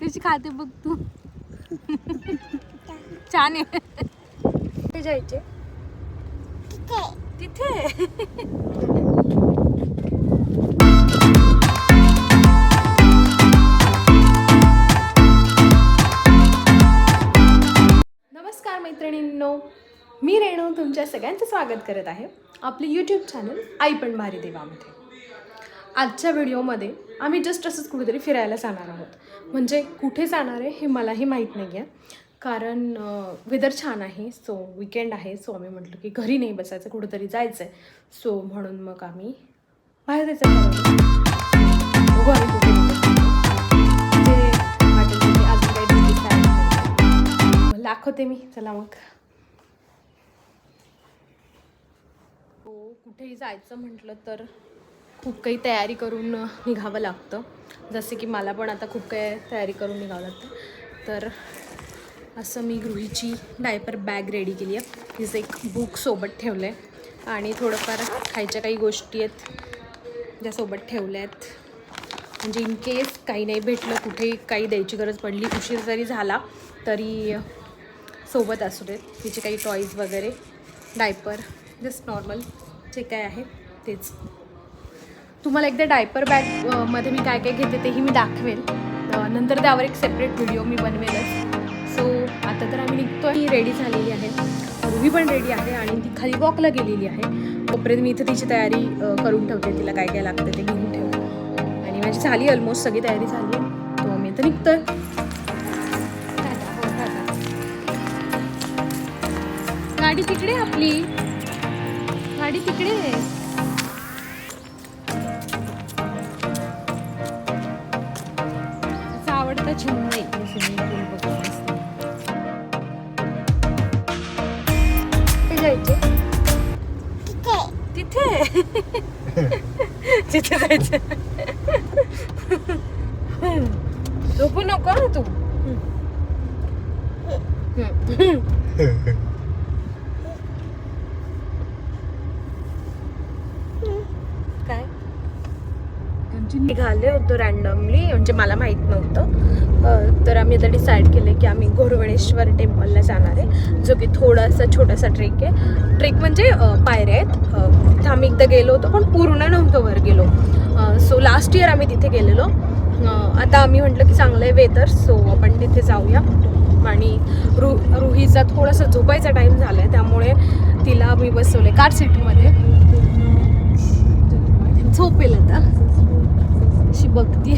कशी खाते बघ तू? छान आहे. कुठे जायचे? तिथे. नमस्कार मैत्रिणींनो. मी रेणू तुमच्या सगळ्यांचं स्वागत करत आहे आपले यूट्यूब चॅनल आई पण भारी देवामध्ये. आजच्या व्हिडिओमध्ये आम्ही जस्ट असंच कुठेतरी फिरायला जाणार आहोत. म्हणजे कुठे जाणार आहे हे मलाही माहीत नाही आहे. कारण वेदर छान आहे सो विकेंड आहे सो आम्ही म्हटलं की घरी नाही बसायचं कुठेतरी जायचं आहे सो म्हणून मग आम्ही बाहेर जायचं दाखवते मी चला मग. हो कुठेही जायचं म्हटलं तर खूप काही तयारी करून निघावं लागतं. जसे की मला पण आता खूप काही तयारी करून निघावं लागतं. तर असं मी गृहीची डायपर बॅग रेडी केली आहे. तिचं एक बुक सोबत ठेवलं आहे. आणि थोडंफार खायच्या काही गोष्टी आहेत ज्या सोबत ठेवल्या आहेत. म्हणजे इन केस काही नाही भेटलं कुठे काही द्यायची गरज पडली उशीर जरी झाला तरी सोबत असू देत. तिचे काही टॉईज वगैरे डायपर जस्ट नॉर्मल जे काय आहे तेच. तुम्हाला एकदा डायपर बॅगमध्ये मी काय काय घेते तेही मी दाखवेल. नंतर त्यावर एक सेपरेट व्हिडिओ मी बनवेलच. सो आता तर आम्ही निघतो ही रेडी झालेली आहे. रुवी पण रेडी आहे आणि ती खाली वॉकला गेलेली आहे. तोपर्यंत मी इथं तिची तयारी करून ठेवते. तिला काय काय लागतं ते घेऊन ठेवते आणि माझी झाली ऑलमोस्ट सगळी तयारी झाली. तो मी तर निघतोय. गाडी तिकडे आपली. गाडी तिकडे आहे. तिथे जायचं झोपू नको ना तू काय निघाले होतो रॅन्डमली म्हणजे मला माहीत नव्हतं. तर आम्ही आता डिसाईड केलं की आम्ही घोरवणेश्वर टेम्पलला जाणार आहे जो की थोडासा छोटासा ट्रेक आहे. ट्रेक म्हणजे पायऱ्या आहेत. तिथं तिथे आम्ही एकदा गेलो होतो पण पूर्ण नव्हतं वर गेलो. सो लास्ट इयर आम्ही तिथे गेलेलो. आता आम्ही म्हटलं की चांगलं आहे वेदर सो आपण तिथे जाऊया. आणि रु रुहीचा थोडासा झोपायचा टाईम झाला आहे त्यामुळे तिला मी बसवले कार सीटमध्ये झोपेल आता. अशी बघते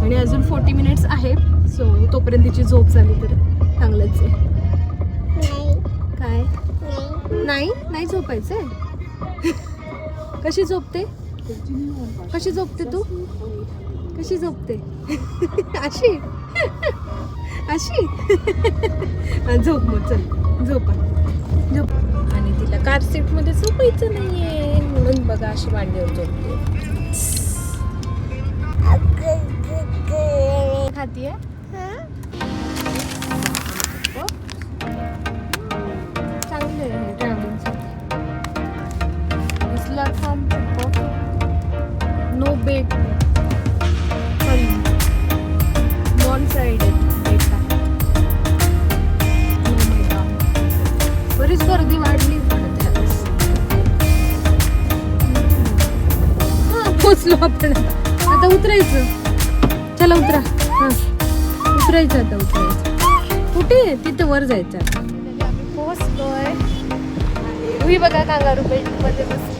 आणि अजून फोर्टी मिनिट्स आहे. सो तोपर्यंत तिची झोप झाली तर चांगलंच आहे. काय? नाही. नाही झोपायचंय? कशी झोपते? कशी झोपते तू? कशी झोपते? अशी? अशी? झोप मग चल. झोपा. झोप. कार सीटमध्ये मध्ये नाही आहे म्हणून बघा अशी मांडीवर झोपते. खातीये चांगलं आहे ट्रॅव्हलिंगसाठी from no bed sorry non side बेटा. बरीच गर्दी वाढली. पोचलो आपण. आता उतरायचं. चला उतरा. हा. उतरायचं आता उतरायचं. कुठे आहे? तिथे वर जायचं आता. आम्ही पोचलोय बघा कांगारू बेल्टमध्ये बस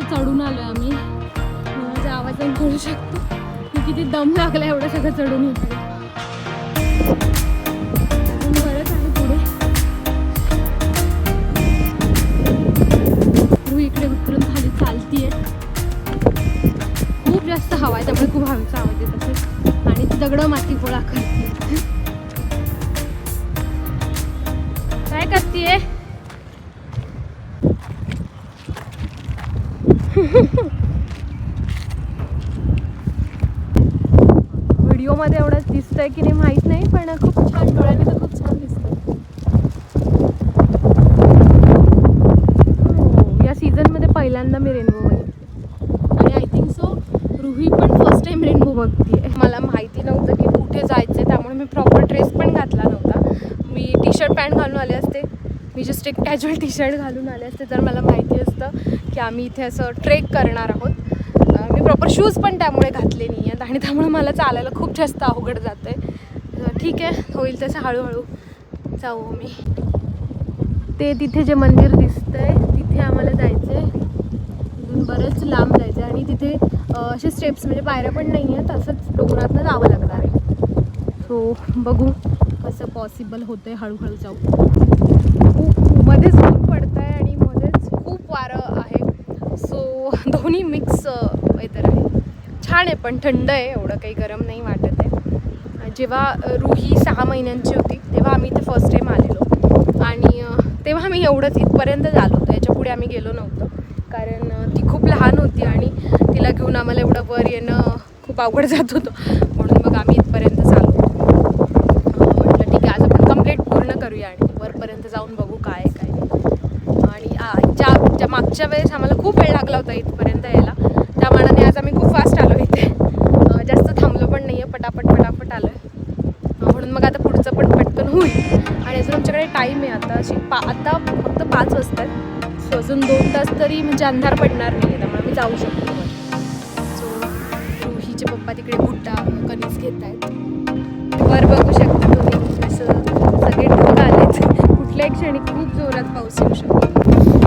चढून आलो आहे आम्ही माझा आवाज ऐकून कळू शकतो. की किती दम लागला एवढं सगळं चढून येतो अजून बरंच आहे पुढे. तू इकडे उतरून खाली चालतीये. खूप जास्त हवा आहे त्यामुळे खूप हवेचा आवाज येत असेल. आणि दगडं माती गोळा कर. व्हिडिओमध्ये एवढंच दिसतंय की नाही माहीत नाही पण खूप छान डोळ्याने तर खूप छान दिसतं हो, या सीझनमध्ये पहिल्यांदा मी रेनबो बघितली. आणि आय थिंक सो रुही पण फर्स्ट टाइम रेनबो बघते मला माहिती नव्हतं की कुठे जायचं आहे त्यामुळे मी प्रॉपर ड्रेस पण घातला नव्हता. मी टी शर्ट पॅन्ट घालून आले असते. मी जस्ट एक कॅज्युअल टी शर्ट घालून आले असते. तर मला माहिती असतं की आम्ही इथे असं ट्रेक करणार आहोत प्रॉपर शूज पण त्यामुळे घातले नाही आहेत आणि त्यामुळे मला चालायला खूप जास्त अवघड जातं आहे ठीक आहे होईल तसं हळूहळू. जाऊ मी. ते तिथे जे मंदिर दिसतंय तिथे आम्हाला जायचं आहे बरंच लांब जायचं आहे आणि तिथे असे स्टेप्स म्हणजे पायऱ्या पण नाही आहेत असंच डोंगरातनं जावं लागणार आहे. सो बघू कसं पॉसिबल होतं आहे हळूहळू जाऊ. खूप मध्येच खूप पडतं आहे आणि मध्येच खूप वारं आहे. सो दोन्ही मिक्स वेदर आहे छान आहे पण थंड आहे एवढं काही गरम नाही वाटत आहे. जेव्हा अ, रुही सहा महिन्यांची होती तेव्हा आम्ही इथे फर्स्ट टाईम आलेलो. आणि तेव्हा आम्ही एवढंच इथपर्यंत झालो होतो याच्यापुढे आम्ही गेलो नव्हतो. कारण ती खूप लहान होती आणि तिला घेऊन आम्हाला एवढं वर येणं खूप अवघड जात होतं. म्हणून मग आम्ही इथपर्यंत आलो म्हटलं ठीक आहे आज आपण कंप्लीट पूर्ण करूया आणि वरपर्यंत जाऊन बघू काय आहे, काय नाही. आणि ज्या ज्या मागच्या वेळेस आम्हाला खूप वेळ लागला होता इथपर्यंत यायला त्या मानाने आज आम्ही खूप फास्ट आलो इथे अ, जास्त थांबलो पण नाही आहे पटापट पटापट आलो आहे म्हणून मग आता पुढचं पण पटकन होईल वगैरे टाईम आहे आता. अशी पा आता फक्त पाच वाजता सो अजून दोन तास तरी म्हणजे अंधार पडणार नाही आहे त्यामुळे मी जाऊ शकतो. सो रोहीचे पप्पा तिकडे भुट्टा कणीस घेत आहेत वर बघू शकता तुम्ही. असं सगळे ढग आलेत. कुठल्याही क्षणी खूप जोरात पाऊस येऊ शकतो.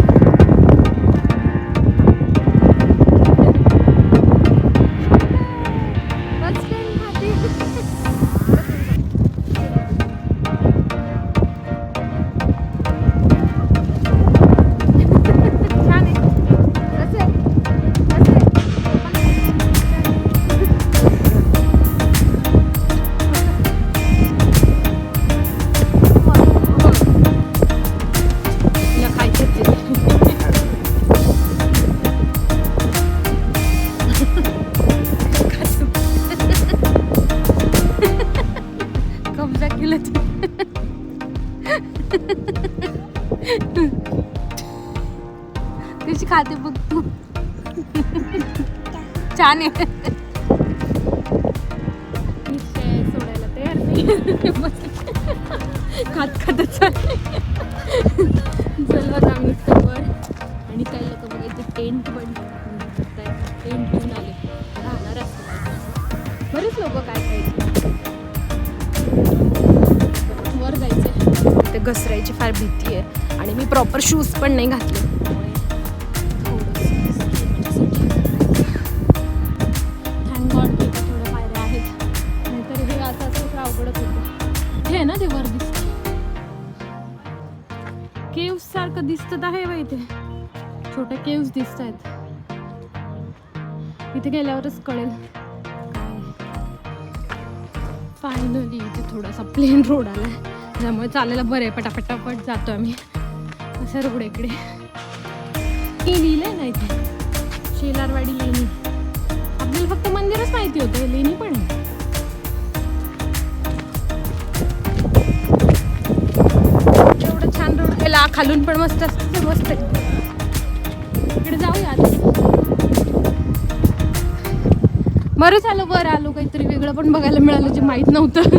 छान आहे. सोडायला तयार नाही. खात खातच चालले चल बघा आम्ही वर आणि काही लोक बघा इथे टेंट पण टेंट घेऊन आले. राहणार असते बरेच लोक काय काय वर जायचे ते घसरायची फार भीती आहे. आणि मी प्रॉपर शूज पण नाही घातले. आहे ना ते वर दिसत केव्ह सारखं दिसत आहे बा इथे. छोटे केव्ह दिसत आहेत इथे गेल्यावरच कळेल. फायनली इथे थोडासा प्लेन रोड आलाय. त्यामुळे चालायला बरं आहे पटापटापट जातो आम्ही. असं रोड इकडे. हे लिहिलंय ना इथे. शेलारवाडी लेणी. आपल्याला फक्त मंदिरच माहिती होतं लेणी पण आहे. खालून पण मस्त असतं ते मस्त आहे. इकडे जाऊया बरं झालं बरं आलो काहीतरी वेगळं पण बघायला मिळालं जे माहीत नव्हतं.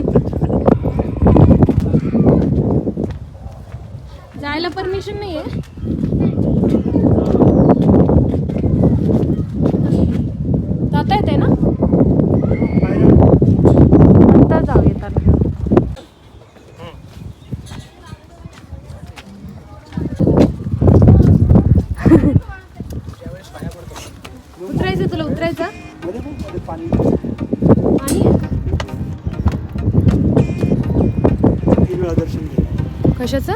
जायला परमिशन नाही आहे करायचा कशाचं?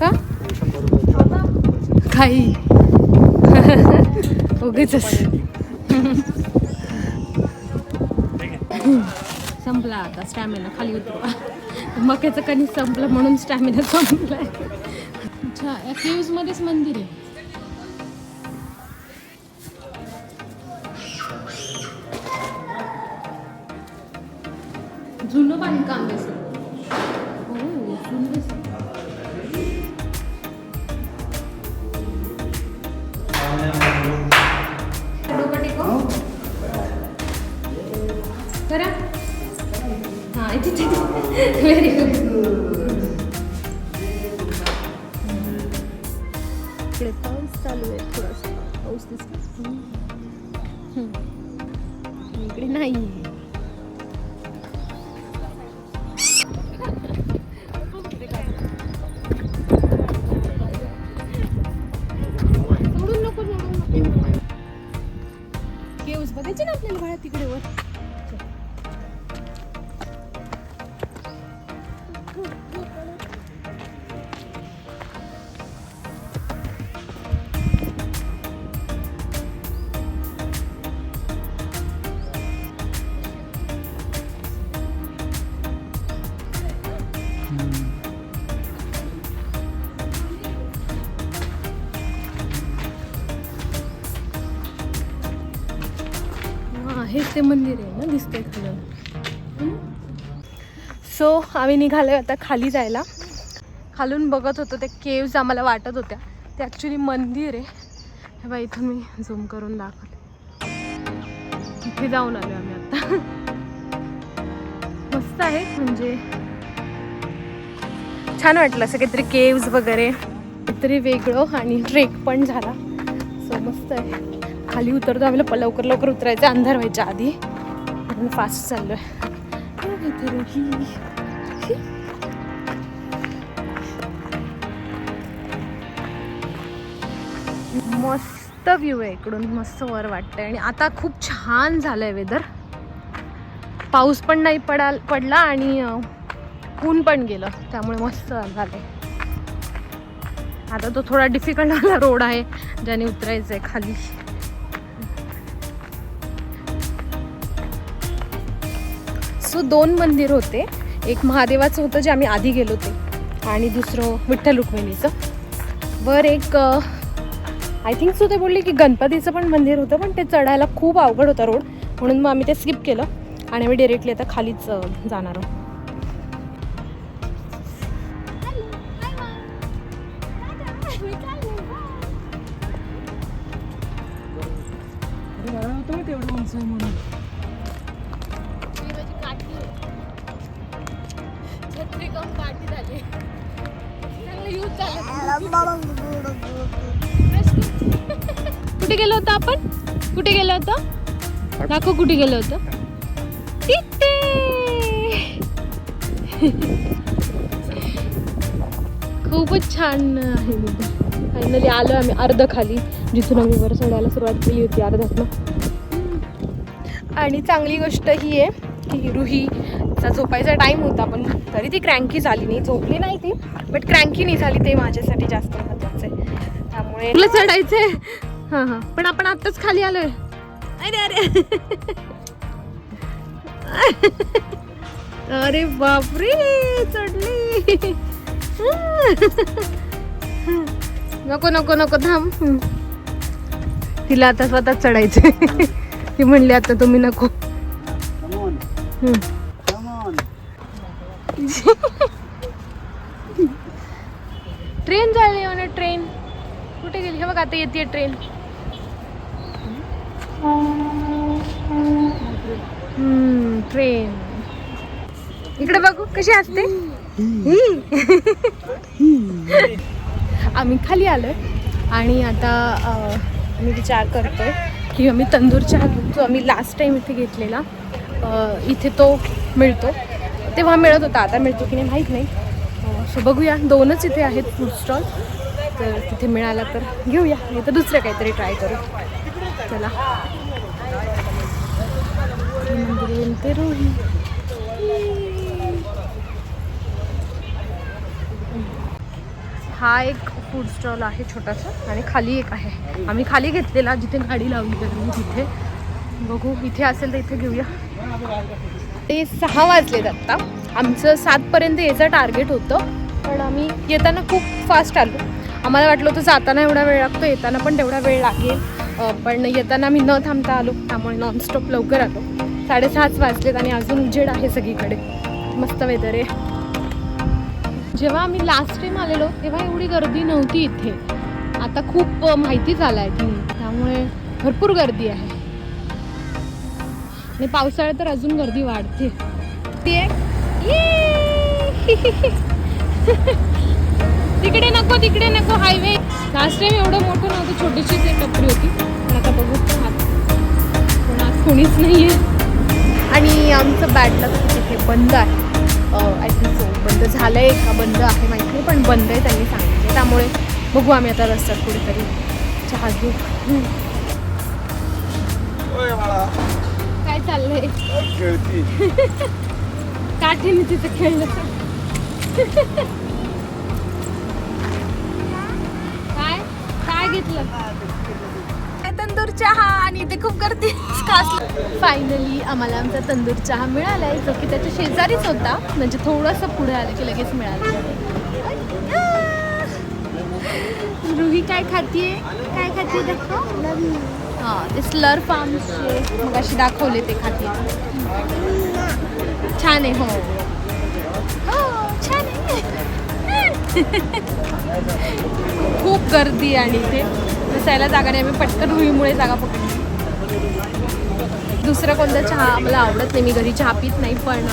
का? काही. उगीच. संपला आता स्टॅमिना खाली उतरवा मक्याचं कणिक संपलं म्हणून स्टॅमिना संपलाय. अच्छा या मंदिर आहे. ধন্যবাদ কাম বেসু हा हेच ते मंदिर आहे ना दिसतंय खालून सो आम्ही निघालो आता खाली जायला. खालून बघत होतो त्या केव्ज आम्हाला वाटत होत्या. ते ॲक्च्युली मंदिर आहे. हे बा इथून मी झूम करून दाखवते. इथे जाऊन आलो आम्ही आता. मस्त आहे म्हणजे छान वाटलं असं काहीतरी केव्ज वगैरे. काहीतरी वेगळं आणि ट्रेक पण झाला. सो मस्त आहे. खाली उतरतो आम्हाला लवकर लवकर उतरायचं अंधार व्हायच्या आधी. म्हणून फास्ट चाललोय. आहे मस्त व्ह्यू आहे इकडून. मस्त वर वाटतंय. आणि आता खूप छान झालंय वेदर पाऊस पण नाही पडाल पडला आणि ऊन पण गेलं त्यामुळे मस्त झाले आता तो थोडा डिफिकल्ट वाला रोड आहे ज्याने उतरायचं आहे खाली. सो दोन मंदिर होते. एक महादेवाचं होतं जे आम्ही आधी गेलो ते आणि दुसरं विठ्ठल रुक्मिणीचं. वर एक आय थिंक सो ते बोलले की गणपतीचं पण मंदिर होतं पण ते चढायला खूप अवघड होता रोड म्हणून मग आम्ही ते स्किप केलं. आणि आम्ही डिरेक्टली आता खालीच जाणार आहोत. कुठे गेलो होतो आपण? कुठे गेलो होतो? दाखव कुठे गेलो होतो? तिथे! खूपच छान आहे फायनली आलो आम्ही अर्ध खाली जिथून आम्ही वर चढायला सुरुवात केली होती अर्ध्यातनं आणि चांगली गोष्ट ही आहे की रुहीचा झोपायचा टाईम होता पण तरी ती क्रँकी झाली नाही. झोपली नाही ती बट क्रँकी नाही झाली. ते माझ्यासाठी जास्त महत्वाचं आहे. त्यामुळे तुला चढायचंय? हां हां. पण आपण आत्ताच खाली आलोय. अरे अरे. अरे बापरे चढली. नको नको नको थांब. तिला आता स्वतः चढायचे ती म्हणली आता तुम्ही नको. हम्म. ट्रेन झाली म्हणे ट्रेन. कुठे गेली? हे बघ आता येते ट्रेन. ट्रेन. इकडे बघू कशी असते? आम्ही खाली आलोय. आणि आता मी विचार करतोय की आम्ही तंदूर चहा घेऊ आम्ही लास्ट टाइम इथे घेतलेला इथे तो मिळतो तेव्हा मिळत होता. आता मिळतो की नाही. माहीत नाही सो बघूया. दोनच इथे आहेत फूड स्टॉल तर तिथे मिळाला तर घेऊया. नाही तर दुसरं काहीतरी ट्राय करू. चला. ते रोही. हा एक फूड स्टॉल आहे छोटासा आणि खाली एक आहे. आम्ही खाली घेतलेला जिथे गाडी लावली तर तिथे. बघू इथे असेल तर इथे घेऊया. ते सहा वाजलेत आत्ता. आमचं सातपर्यंत यायचं टार्गेट होतं. पण आम्ही येताना खूप फास्ट आलो. आम्हाला वाटलं होतं जाताना एवढा वेळ लागतो येताना पण तेवढा वेळ लागेल. पण येताना आम्ही न थांबता आलो. त्यामुळे नॉनस्टॉप लवकर आलो. साडेसहाच वाजलेत आणि अजून उजेड आहे सगळीकडे. मस्त वेदर आहे. जेव्हा आम्ही लास्ट टाईम आलेलो तेव्हा एवढी गर्दी नव्हती इथे. आता खूप माहिती झाला आहे ती त्यामुळे भरपूर गर्दी आहे. आणि पावसाळ्यात तर अजून गर्दी वाढते. ती आहे ये! तिकडे नको तिकडे नको हायवे लास्ट टाइम एवढं मोठं नव्हतं छोटीशीच एक टपरी होती. पण आता बघू. पण आज कोणीच नाही आहे आणि आमचं बॅड लक तिथे बंद आहे. आय थिंक सो बंद झालं आहे का? बंद आहे माहिती नाही पण बंद आहे त्यांनी सांगितलं त्यामुळे बघू आम्ही आता रस्त्यात कुठेतरी चहा घेऊ. चाललंय. खेळती. काठीने तिथे खेळलं. काय? काय घेतलं? तंदूर चहा आणि इथे खूप गर्दी. फायनली आम्हाला आमचा तंदूर चहा मिळाला आहे जो की त्याच्या शेजारीच होता. म्हणजे थोडंसं पुढे आलं की लगेच मिळालं. रुही काय खातीये? काय खातीये? दाखव हां ते स्लर फार्मचे मग अशी दाखवले ते खाते छान आहे हो. हो छान आहे. खूप गर्दी आहे आणि इथे. बसायला जागा नाही आम्ही पटकन रुईमुळे जागा पकडली. दुसरं कोणतं चहा मला आवडत नाही मी घरी चहा पित नाही पण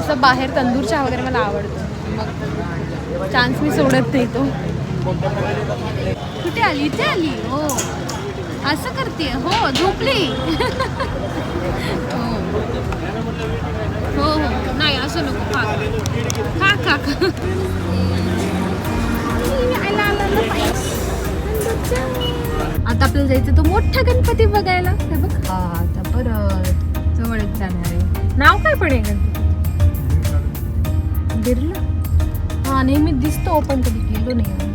असं बाहेर तंदूर चहा वगैरे मला आवडतो. मग चान्स मी सोडत नाही तो. कुठे आली? इथे आली? हो. असं करते. हो झोपली. हो. हो हो. नाही असं नको. खा. खा खा खा. आता आपल्याला जायचं तो मोठा गणपती बघायला. हे बघ. हा आता परत जवळच जाणार आहे. नाव काय पण आहे गणपती बिर्ला? हा नेहमी दिसतो पण कधी गेलो नाही.